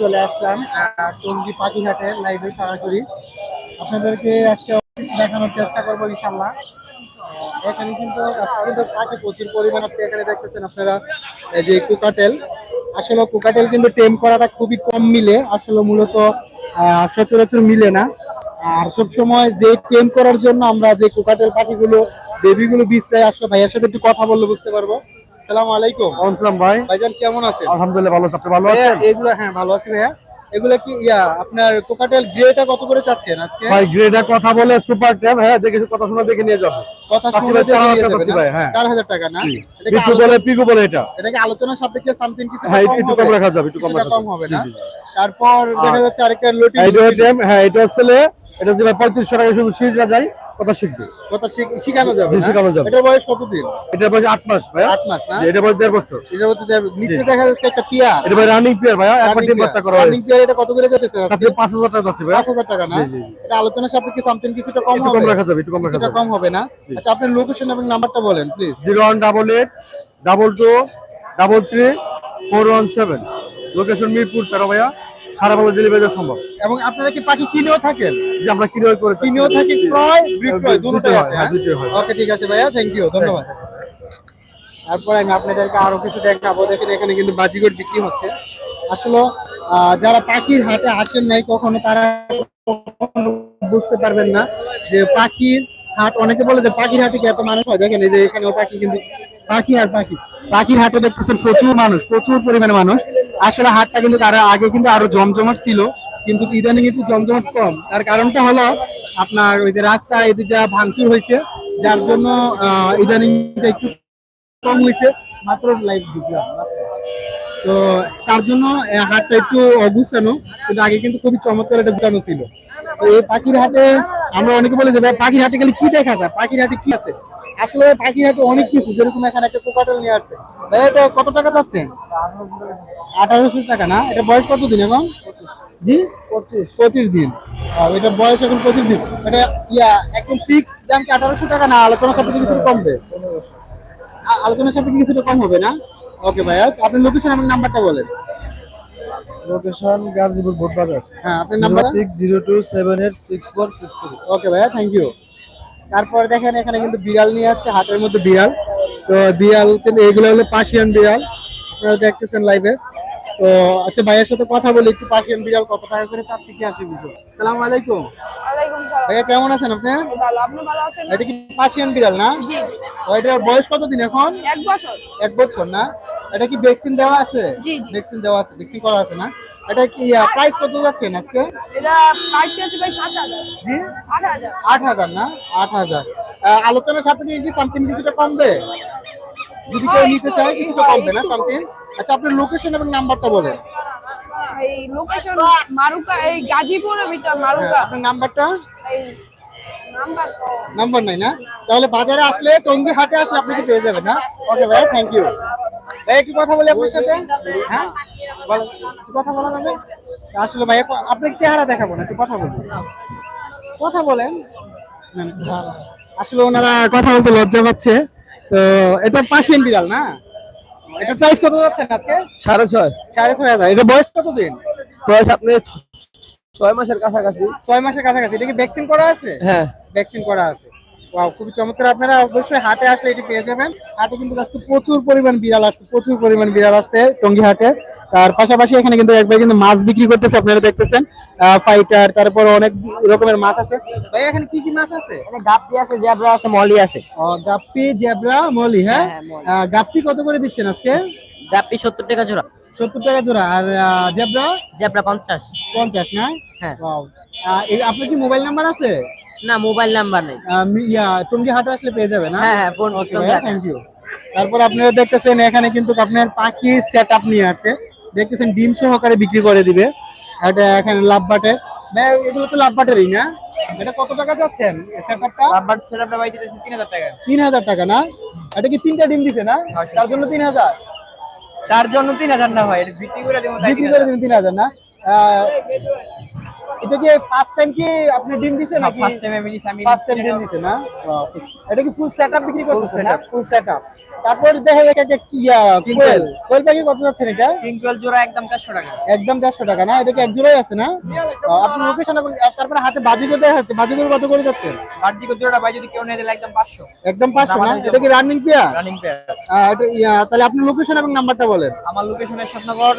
চলে আসলাম টঙ্গী পাখিঘাটের লাইভে সরাসরি। আপনাদেরকে আজকে দেখানোর চেষ্টা করব ইনশাল্লাহ এখানে কিন্তু পাখি প্রচুর পরিমাণ, আপনি এখানে দেখতেছেন আপনারা, এই যে কুকাটেল। আসলে কুকাটেল কিন্তু টেম করাটা খুবই কম মিলে, আসলে মূলত সচরাচর মিলে না। আর সব সময় যে টেম করার জন্য আমরা যে কুকাটেল পাখিগুলো বেবিগুলো বিছরাই আসলে ভাইয়ের সাথে একটু কথা বললে বুঝতে পারব। সালাম আলাইকুম। আসসালাম ভাই। ভাইজান কেমন আছেন? আলহামদুলিল্লাহ ভালো আপনি ভালো আছেন? এগুলো হ্যাঁ ভালো আছি ভাইয়া। এগুলো কি ইয়া আপনার কোকাটেল গ্রেটা কত করে চাচ্ছেন আজকে? ভাই গ্রেডের কথা বলে সুপার ট্যাব হ্যাঁ দেখে কথা শুনে দেখে নিয়ে কথা শুনে হাজার টাকা ভাই, হ্যাঁ। চার হাজার টাকা না? পিকু বলে পিকু বলে এটা। এটা কি আলোচনা সাপেক্ষে সামথিং কিছু হ্যাঁ একটু কম রাখা যাবে একটু কম রাখা কম হবে না। তারপর দেখা যাচ্ছে আরেকটা লটি হ্যাঁ, এটা হ্যাঁ হচ্ছে এটা যে পঁয়ত্রিশশো টাকা শুধু শিখা যায়। কথা শিখবে। কথা শিখ- শিখানো যাবে জি, না? শিখানো যাবে। এটার বয়স কতদিন? এটা বয়স আট মাস আট মাস না? এটা বয়স দেড় বছর। এটা নিচে দেখা যাচ্ছে একটা পিয়ার। এটা ভাই রানিং পেয়ার ভাইয়া। একবার ডিম বাচ্চা করা রানিং পিয়ার এটা কত করে যেতেছে তাতে টাকা টাকা না। এটা আলোচনা সাপেক্ষে সামথিং কিছুটা কম হবে কম রাখা যাবে একটু কম রাখা যাবে। কম হবে না? আচ্ছা আপনার লোকেশন এবং নাম্বারটা বলেন please zero one double eight double two double three four one seven location Mirpur তেরো ভাইয়া। সারা বাংলা ডেলিভারি দেওয়া সম্ভব। এবং আপনারা কি পাখি কিনেও থাকেন? যে আমরা কিনে করে কিনেও থাকি ক্রয় বিক্রয় দুটোই আছে হ্যাঁ। ওকে ঠিক আছে ভাইয়া থ্যাংক ইউ ধন্যবাদ। তারপর আমি আপনাদেরকে আরও কিছু দেখাবো। দেখেন এখানে কিন্তু বাজিগর বিক্রি হচ্ছে। আসলে যারা পাখির হাতে আসেন নাই কখনো তারা বুঝতে পারবেন না যে পাখির হাট অনেকে বলে যে পাখির হাটে কি এত মানুষ হয়? দেখেন এই যে এখানেও পাখি কিন্তু পাখি আর পাখি। পাখির হাটে দেখতেছেন প্রচুর মানুষ প্রচুর পরিমাণে মানুষ। আসলে হাটটা কিন্তু আগে কিন্তু আরও জমজমাট ছিল, কিন্তু ইদানিং একটু জমজমাট কম। তার কারণটা হলো আপনার ওই যে রাস্তা এদিকে ভাঙচুর হয়েছে, যার জন্য ইদানিং একটু কম হয়েছে, মাত্র লাইভ ঢুকলাম তো তার জন্য হাটটা একটু অগুছানো, কিন্তু আগে কিন্তু খুবই চমৎকার একটা গুছানো ছিল। তো এই পাখির হাটে আমরা অনেকে বলে যে পাখির হাটে গেলে কি দেখা যায়? পাখির হাটে কি আছে? আসলে পাখির হাটে অনেক কিছু যেরকম এখানে একটা কোকাটেল নিয়ে আসছে। ভাই এটা কত টাকা পাচ্ছেন আঠারোশো টাকা না? এটা বয়স কত দিন এখন? জি? পঁচিশ। পঁচিশ দিন। এটা বয়স এখন পঁচিশ দিন। এটা ইয়া একদম ফিক্স দাম কি আঠারোশো টাকা না? আলোচনা সাপেক্ষে কিছুটা কমবে আ- আলোচনা সাপেক্ষে কিছুটা কম হবে না? ওকে ভাইয়া আপনার লোকেশন এবং নাম্বারটা বলেন। লোকেশন গাজীপুর ভোট বাজার হ্যাঁ আপনার number six zero two seven eight six four six three. Okay ভাইয়া থ্যাংক ইউ তারপর দেখেন এখানে কিন্তু বিড়াল নিয়ে আসছে হাটের মধ্যে বিড়াল। তো বিড়াল কিন্তু এগুলো হলো পার্সিয়ান বিড়াল। আপনারা দেখতেছেন লাইভে তো আচ্ছা ভাইয়ের সাথে কথা বলি একটু পার্সিয়ান বিড়াল কত টাকা করে চাচ্ছি কি আসে বুঝো সালাম আলাইকুম। ভাইয়া কেমন আছেন আপনি? এটা কি পার্সিয়ান বিড়াল না? এটার বয়স কত দিন এখন? এক বছর। এক বছর না? এটা কি ভ্যাকসিন দেওয়া আছে। ভ্যাকসিন দেওয়া আছে ভ্যাকসিন করা আছে না? এটা কি প্রাইস কত যাচ্ছেন আজকে? এটা প্রাইস আছে ভাই সাত হাজার। জি আট হাজার। না? আট হাজার। আহ, আলোচনার সাপেক্ষে কি সামথিং কিছুটা কমবে? যদি কেউ হ্যাঁ, নিতে চায় কিছুটা কমবে না সামথিং আচ্ছা আপনার লোকেশন এবং নাম্বারটা বলেন। এই লোকেশন মারুকা এই গাজীপুরের ভিতর হ্যাঁ, মারুকা। আপনার নাম্বারটা এই নাম্বার তো নাম্বার নাই না? তাহলে বাজারে আসলে টঙ্গি হাটে আসলে আপনি কি পেয়ে যাবেন না? ওকে ভাই থ্যাংক ইউ ভাই একটু কথা বলি আপনার সাথে? হ্যাঁ? কথা বলা যাবে? আসলে ভাই আপনাকে চেহারা দেখাবো না একটু কথা বলুন কথা বলেন। আসলে ওনারা কথা বলতে লজ্জা পাচ্ছে। তো এটা পার্সিয়ান বিড়াল না? এটা প্রাইস কত যাচ্ছে আজকে? সাড়ে ছয়। সাড়ে ছয় হাজার। এটা বয়স কত দিন বয়স আপনি ছয় মাসের কাছাকাছি। ছয় মাসের কাছাকাছি। এটা কি ভ্যাকসিন করা আছে? হ্যাঁ। ভ্যাকসিন করা আছে। ওয়াও খুবই চমৎকার। আপনারা অবশ্যই হাটে আসলে এটি পেয়ে যাবেন। হাটে কিন্তু আজকে প্রচুর পরিমাণ বিড়াল আসছে প্রচুর পরিমাণ বিড়াল আসছে টঙ্গি হাটে। তার পাশাপাশি এখানে কিন্তু একবার কিন্তু মাছ বিক্রি করতেছে আপনারা দেখতেছেন। ফাইটার তারপর অনেক রকমের মাছ আছে। ভাই এখানে কি কি মাছ আছে? গাপ্পি আছে জেব্রা আছে মলি আছে। ও, গাপ্পি জেব্রা মলি হ্যাঁ? হ্যাঁ, গাপ্পি কত করে দিচ্ছেন আজকে? গাপ্পি সত্তর টাকা জোড়া। সত্তর টাকা জোড়া। আর জেব্রা? জেব্রা পঞ্চাশ। পঞ্চাশ না? হ্যাঁ। আপনার কি মোবাইল নাম্বার আছে? না মোবাইল নাম্বার নেই। ইয়া টঙ্গি হাটে আসলে পেয়ে যাবে না? হ্যাঁ, হ্যাঁ। থ্যাংক ইউ তারপর আপনারা দেখতেছেন এখানে কিন্তু আপনার পাখি সেট আপ নিয়ে আসছে। দেখতেছেন ডিম সহকারে বিক্রি করে দিবে। এটা এখানে লাভ বাটে ভাই এগুলো তো লাভ বাটেরই না? এটা কত টাকা যাচ্ছেন সেট আপটা নাম্বার সেটআপটা বাই দিতেছি 3000 টাকা। তিন হাজার টাকা না? এটা কি তিনটা ডিম দিছে না? তার জন্য তিন হাজার? তার জন্য 3000 না হয় এটা বিক্রি করে দেবো বিক্রি করে দিবেন তিন হাজার না? আহ, এটা কি ফার্স্ট টাইম কি আপনি ডিম দিছেন নাকি? ফার্স্ট টাইম আমি নিছি, আমি ফার্স্ট টাইম ডিম দিছেন না? এটা কি ফুল সেটআপ বিক্রি করতেছেন না? ফুল সেটআপ তারপর দেখা যায় একটা কি কোয়েল। কোয়েল পাখি কত যাচ্ছেন এটা? পিঙ্কল জোড়া একদম 400 টাকা। একদম দেড়শো টাকা না? এটা কি এক জোড়াই আছে না? আহ, আপনার লোকেশন এবং তারপরে হাতে বাজিগর দেখা যাচ্ছে। বাজিগর কত করে যাচ্ছেন বাড়তি জোড়া ভাই যদি কেউ নেয় তাহলে একদম 500 একদম পাঁচশো না? এটা কি রানিং পেয়ার রানিং পেয়ার এটা তাহলে আপনার লোকেশন এবং নাম্বারটা বলেন। আমার লোকেশনের সাতনগর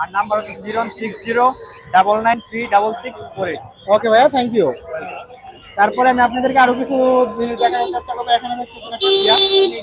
আর নাম্বার হচ্ছে zero six zero double nine three double six four eight okay ভাইয়া থ্যাংক ইউ তারপরে আমি আপনাদেরকে আরও কিছু জিনিস দেখানোর চেষ্টা করব। এখানে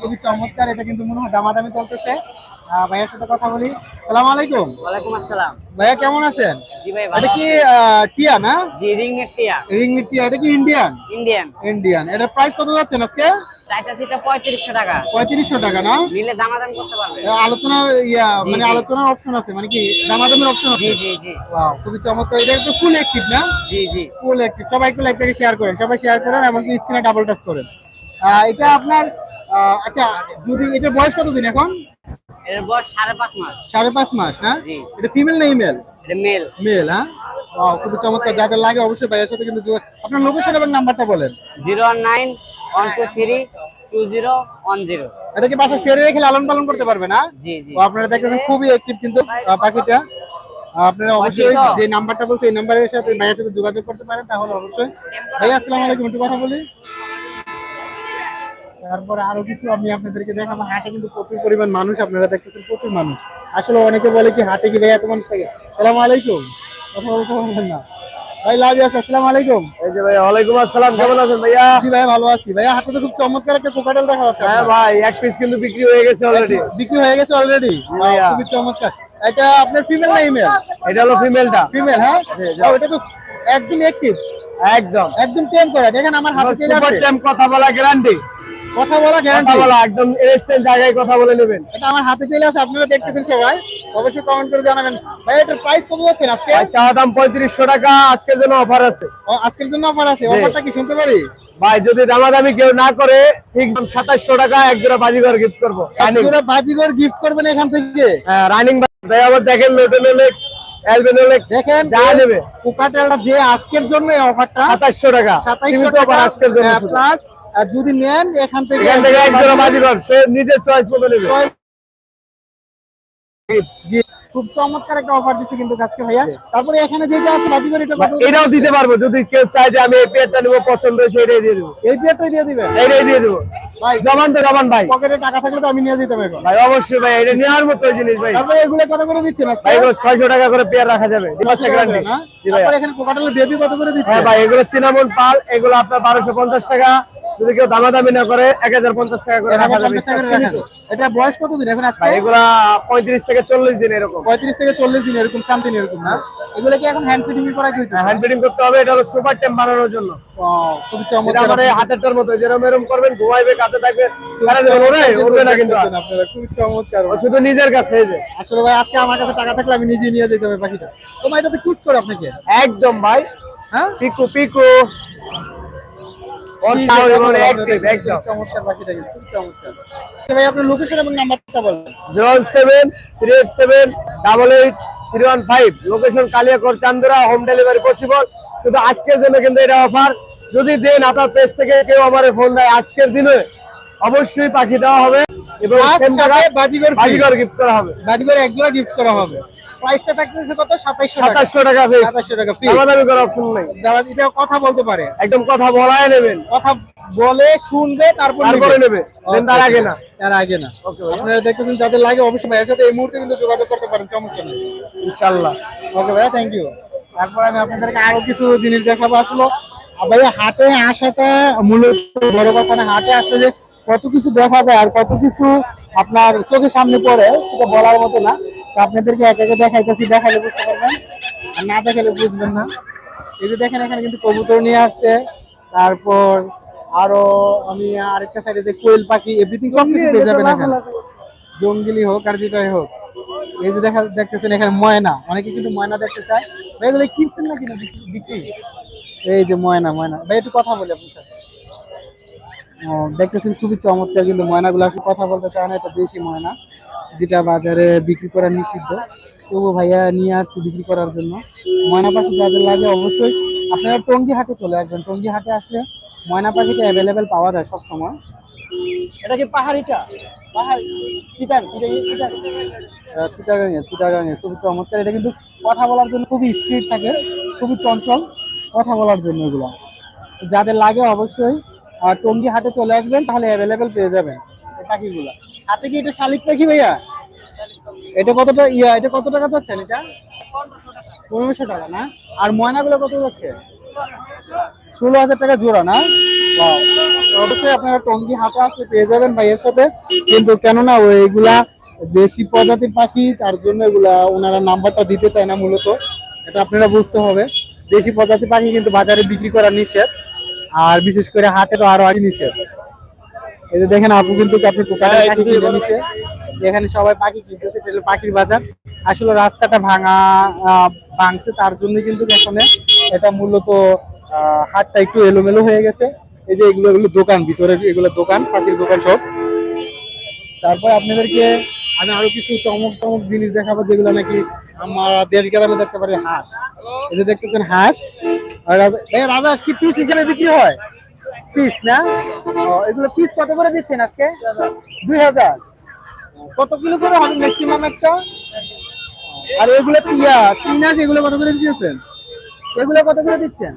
খুবই চমৎকার এটা কিন্তু মনে হয় দামাদামি চলতেছে। ভাইয়ার সাথে কথা বলি। সালাম আলাইকুম। ওয়ালাইকুম আসসালাম। ভাইয়া কেমন আছেন? জি ভাই এটা কি আহ, টিয়া না? জি রিং এর টিয়া। রিং টিয়া এটা কি ইন্ডিয়ান ইন্ডিয়ান ইন্ডিয়ান এটার প্রাইস কত যাচ্ছেন আজকে? চারটা সিটা পঁয়ত্রিশশো টাকা। পঁয়ত্রিশশো টাকা না? নিলে দামাদাম করতে পারবে। আলোচনার ইয়া মানে আলোচনার অপশন আছে মানে কি দামাদামের অপশন আছে? জি জি জি। Wow, খুবই চমৎকার। এটা তো ফুল অ্যাক্টিভ না? জি জি। ফুল অ্যাক্টিভ সবাই একটু লাইভটাকে শেয়ার করেন সবাই শেয়ার করেন এবং স্ক্রিনে ডাবল টাচ করেন। এটা আপনার আচ্ছা যদি এটা বয়স কতদিন এখন? এর বয়স সাড়ে পাঁচ মাস। সাড়ে পাঁচ মাস জি। এটা ফিমেল না ইমেল এটা মেল মেল হ্যাঁ? খুবই চমৎকার। যাদের লাগে অবশ্যই ভাইয়ের সাথে কিন্তু আপনার লোকেশন এবং নাম্বারটা বলেন। Zero nine one two three two zero one zero. এটা কি বাসায় ছেড়ে রেখে লালন পালন করতে পারবে না? জি জি। আপনারা দেখতেছেন খুবই অ্যাক্টিভ কিন্তু পাখিটা। আপনারা অবশ্যই যে নাম্বারটা বলছে এই নাম্বারের সাথে ভাইয়ের সাথে যোগাযোগ করতে পারেন তাহলে অবশ্যই। ভাই আসসালামু আলাইকুম একটু কথা বলি। তারপরে আরও কিছু আমি আপনাদেরকে দেখাবো। হাটে কিন্তু প্রচুর পরিমাণ মানুষ আপনারা দেখতেছেন প্রচুর মানুষ। আসলে অনেকে বলে কি হাটে কি ভাই এত মানুষ থাকে? সালাম আলাইকুম। না। ভাই লাভ আছে আসসালামু আলাইকুম। এই যে ভাই ওয়ালাইকুম আসসালাম কেমন আছেন ভাইয়া? জি ভাই ভালো আছি। ভাইয়া হাতে তো খুব চমৎকার একটা কোকাটেল দেখা যাচ্ছে হ্যাঁ ভাই এক পিস কিন্তু বিক্রি হয়ে গেছে অলরেডি বিক্রি হয়ে গেছে অলরেডি খুবই চমৎকার। এটা আপনার ফিমেল না ইমেল এটা হলো ফিমেলটা ফিমেল হ্যাঁ? এটা তো একদম অ্যাক্টিভ একদম। একদম টেম করে। দেখেন আমার হাতে চলে আসছে টাইম কথা বলা গ্যারান্টি কথা বলা কথা গ্যারান্টি বলা একদম জায়গায় কথা বলে নেবেন। এটা আমার হাতে চলে আসে আপনারা দেখতেছেন সবাই। অবশ্যই কমেন্ট করে জানাবেন। ভাই এটার প্রাইস কত যাচ্ছেন আজকে? চা দাম পঁয়ত্রিশশো টাকা আজকের জন্য অফার আছে। আজকের জন্য অফার আছে। অফারটা কি শুনতে পারি? ভাই যদি দামাদামি কেউ না করে ঠিক সাতাশশো টাকা এক জোড়া বাজিঘর গিফট করব। একজোড়া বাজিগর গিফট করবেন এখান থেকে? রানিং ভাই। আবার দেখেন লোটেন লেক দেখেন যা যে আজকের জন্য অফারটা সাতাশশো টাকা। সাতাইশশো টাকা আজকের জন্য প্লাস যদি নেন এখান থেকে এক জোড়া বাজিঘর সে নিজের চয়েস নেবে। খুব চমৎকার একটা অফার দিচ্ছে কিন্তু আজকে ভাইয়া। তারপরে এখানে যেটা আছে বাজিগর এটা কত? এটাও দিতে পারব। যদি কেউ চায় যে আমি এই পেয়ারটা নেব পছন্দ হয়েছে এটাই দিয়ে দেবো। এই পেয়ারটাই দিয়ে দিবেন? এইটাই দিয়ে দেবো। ভাই জমান তো জমান ভাই। পকেটে টাকা থাকলে তো আমি নিয়ে যেতে পারব ভাই অবশ্যই ভাই এটা নেওয়ার মতো জিনিস ভাই। তারপরে এগুলো কত করে দিচ্ছেন আজকে? ভাই এগুলো ছয়শো টাকা করে পেয়ার রাখা যাবে। দুই গ্যারান্টি না? জি ভাই তারপরে এখানে কোকাটেলের বেবি কত করে দিচ্ছে হ্যাঁ ভাই এগুলো পাল এগুলো আপনার বারোশো পঞ্চাশ টাকা। যদি কেউ দামাদামি না করে এক হাজার পঞ্চাশ টাকা করে রাখা যাবে 1050 টাকা করে রাখা যায়। এটা বয়স কত দিন এখন এগুলা পঁয়ত্রিশ থেকে চল্লিশ দিন এরকম। পঁয়ত্রিশ থেকে চল্লিশ দিন এরকম সামথিং এরকম না? এগুলো কি এখন হ্যান্ড ফিটিং করা হ্যান্ড ফিটিং করতে হবে এটা হলো সুপার টেম বানানোর জন্য। খুবই চমৎকার হাতেরটার মতো যেরকম এরকম করবেন ঘুমাইবে কাছে থাকবে সারা জীবন ওরে উঠবে না কিন্তু। আপনারা চমৎকার শুধু নিজের কাছে এই যে। আসলে ভাই আজকে আমার কাছে টাকা থাকলে আমি নিজে নিয়ে যেতে হবে পাখিটা তোমার এটাতে কুচ করে আপনাকে? একদম ভাই। হ্যাঁ? Piku Piku. Location Kaliakair Chandura home delivery possible কিন্তু আজকের জন্য কিন্তু এটা অফার যদি দেন আপনার পেজ থেকে কেউ আমার ফোন দেয় আজকের দিনে অবশ্যই পাখি দেওয়া হবে। এবং Plus same সাথে টাকায় বাজিগর বাজিগর গিফট করা হবে। বাজিগর এক গিফট করা হবে। প্রাইসটা থাকতেছে কত? সাতাইশশো টাকা। সাতাশশো টাকা ফিক্স সাতাইশশো টাকা করার অপশন নেই। এটা কথা বলতে পারে। একদম কথা বলায় নেবেন। কথা বলে শুনবে তারপর তারপরে নেবে। দেন তার আগে না। তার আগে না। আপনারা দেখতেছেন যাদের লাগে অবশ্যই ভাইয়ের সাথে এই মুহূর্তে কিন্তু যোগাযোগ করতে পারেন সমস্যা নেই। ওকে ভাইয়া থ্যাংক ইউ তারপর আমি আপনাদেরকে আরও কিছু জিনিস দেখাবো আসলে। ভাইয়া হাটে আসাটা মূলত বড় কথা না। হাটে আসলে যে কত কিছু দেখা যায় আর কত কিছু আপনার চোখের সামনে পড়ে, সেটা বলার মতো না। তো আপনাদেরকে এক একে দেখাইতেছি দেখালে বুঝতে পারবেন। আর না দেখালে বুঝবেন না। এই যে দেখেন, এখানে কিন্তু কবুতর নিয়ে আসছে। তারপর আরও আমি আরেকটা সাইডে যে কোয়েল পাখি এভরিথিং সব কিছু পেয়ে যাবেন এখানে। জঙ্গলি হোক আর যেটাই হোক। এই যে দেখা দেখতেছেন এখানে ময়না। অনেকে কিন্তু ময়না দেখতে চায়। ভাই, এগুলো কিনছেন না বিক্রি- বিক্রি? এই যে ময়না ময়না। ভাই, একটু কথা বলি আপনার সাথে। দেখতেছেন খুবই চমৎকার কিন্তু ময়নাগুলো আসলে কথা বলতে চায় না, এটা দেশি ময়না, যেটা বাজারে বিক্রি করা নিষিদ্ধ। তবু ভাইয়া নিয়ে আসছি বিক্রি করার জন্য। ময়না পাখি যাদের লাগে অবশ্যই আপনারা টঙ্গি হাটে চলে আসবেন। টঙ্গি হাটে আসলে ময়না পাখিটা অ্যাভেলেবেল পাওয়া যায় সব সময় এটা কি পাহাড়িটা? পাহাড়? খুবই চমৎকার। এটা কিন্তু কথা বলার জন্য খুবই স্পিড থাকে, খুবই চঞ্চল কথা বলার জন্য এগুলো। যাদের লাগে অবশ্যই টঙ্গি হাটে চলে আসবেন তাহলে অ্যাভেলেবেল পেয়ে যাবেন। পাখিগুলো। হাতে কি এটা শালিক পাখি ভাইয়া? এটা কতটা ইয়া এটা কত টাকা যাচ্ছে এটা পনেরোশো টাকা না? আর ময়নাগুলো কত যাচ্ছে? ষোলো হাজার টাকা জোড়া না. অবশ্যই আপনারা টঙ্গি হাটে আসলে পেয়ে যাবেন ভাইয়ের সাথে। কিন্তু কেননা ওইগুলা দেশি প্রজাতির পাখি তার জন্য এগুলা ওনারা নাম্বারটা দিতে চায় না মূলত। এটা আপনারা বুঝতে হবে। দেশি প্রজাতির পাখি কিন্তু বাজারে বিক্রি করা নিষেধ। আর বিশেষ করে হাটে তো আরও নিষেধ এই যে দেখেন আপু কিন্তু আপনি টোকাটা পাখি কিনে নিচ্ছে। এখানে সবাই পাখি কিনতেছে এটা পাখির বাজার। আসলে রাস্তাটা ভাঙা আহ, ভাঙছে তার জন্য কিন্তু এখানে এটা মূলত আহ, হাটটা একটু এলোমেলো হয়ে গেছে। এই যে এগুলো এগুলো দোকান ভিতরে এগুলো দোকান পাখির দোকান সব। তারপর আপনাদেরকে আমি আরও কিছু চমক চমক জিনিস দেখাবো যেগুলো নাকি আমরা গ্রামে দেখতে পারি, হাঁস। এই যে দেখতেছেন হাঁস। রাজা- হাঁস কি পিস হিসেবে বিক্রি হয়? পিস না? এগুলো পিস কত করে দিচ্ছেন আজকে? দুই হাজার। কত কিলো করে হবে ম্যাক্সিমাম একটা? আর এগুলো ইয়া তিন এগুলো কত করে দিয়েছেন? এগুলো কত করে দিচ্ছেন?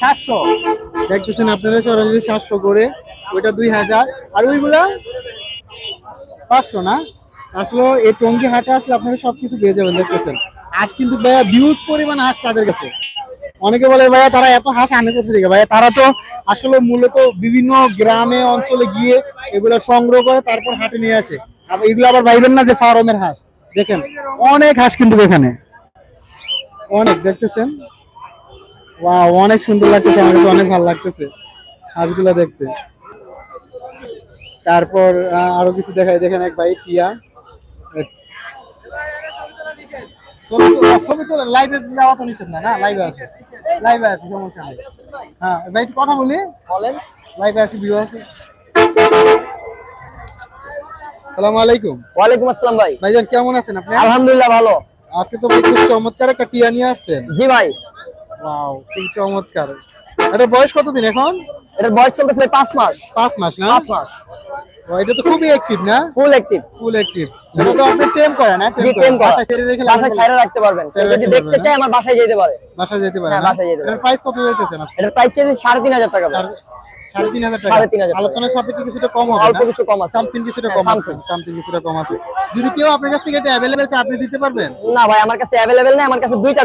সাতশো। দেখতেছেন আপনারা সরাসরি সাতশো করে, ওইটা দুই হাজার। আর ওইগুলা পাঁচশো না? আসলে এই টঙ্গি হাটে আসলে আপনারা সবকিছু পেয়ে যাবেন, দেখতেছেন। হাঁস কিন্তু ভাইয়া বিউজ পরিমাণ হাঁস তাদের কাছে। অনেকে বলে, ভাইয়া, তারা এত হাঁস আনে কোথা থেকে? ভাইয়া, তারা তো আসলে মূলত বিভিন্ন গ্রামে, অঞ্চলে গিয়ে এগুলো সংগ্রহ করে তারপর হাটে নিয়ে আসে। এগুলো আবার ভাইবেন না যে ফার্মের হাঁস। দেখেন, অনেক হাঁস কিন্তু এখানে। অনেক, দেখতেছেন? ওয়াও, অনেক সুন্দর লাগতেছে, আমার অনেক ভালো লাগতেছে। হাঁসগুলো দেখতে। তারপর আরও কিছু দেখাই। দেখেন এক ভাই টিয়া ছবি তো- লাইভে যাওয়া তো নিষেধ না না? লাইভে আছে। লাইভে আছে সমস্যা নেই। হ্যাঁ ভাই একটু কথা বলি? বলেন। লাইভে আছে ভিউ আছে সালামু আলাইকুম। ওয়ালাইকুম আসসালাম ভাই। ভাইজান কেমন আছেন আপনি? আলহামদুলিল্লাহ ভালো। আজকে তো ভাই খুব চমৎকার একটা টিয়া নিয়ে আসছেন। জি ভাই। ওয়াও খুব চমৎকার। এটা বয়স কতদিন এখন? এটার বয়স চলতেছে পাঁচ মাস। পাঁচ মাস না? পাঁচ মাস। এটা তো খুবই অ্যাক্টিভ না? ফুল অ্যাক্টিভ ফুল অ্যাক্টিভ এটা তো আপনি টেম করে না? জি টেম করা। বাসায় ছেড়ে রেখে বাসায় ছাইরা রাখতে পারবেন। যদি দেখতে আমার বাসায় যেতে পারে। বাসায় যেতে পারে হ্যাঁ, বাসায় যেতে পারে। এটার প্রাইস কত যাইতেছেন এটার প্রাইস চেয়েছি সাড়ে তিন হাজার টাকা ভাই। সাড়ে- তিন হাজার টাকা। তিন হাজার টাকা। আলোচনার সাপেক্ষে কিছুটা কম হবে অল্প কিছু কম আছে। সামথিং কিছুটা হ্যাঁ, কম আছে সামথিং কিছুটা কম আছে। যদি কেউ আপনার কাছ থেকে এটা অ্যাভেলেবেল আপনি দিতে পারবেন? না ভাই আমার কাছে অ্যাভেলেবেল নেই আমার কাছে দুইটা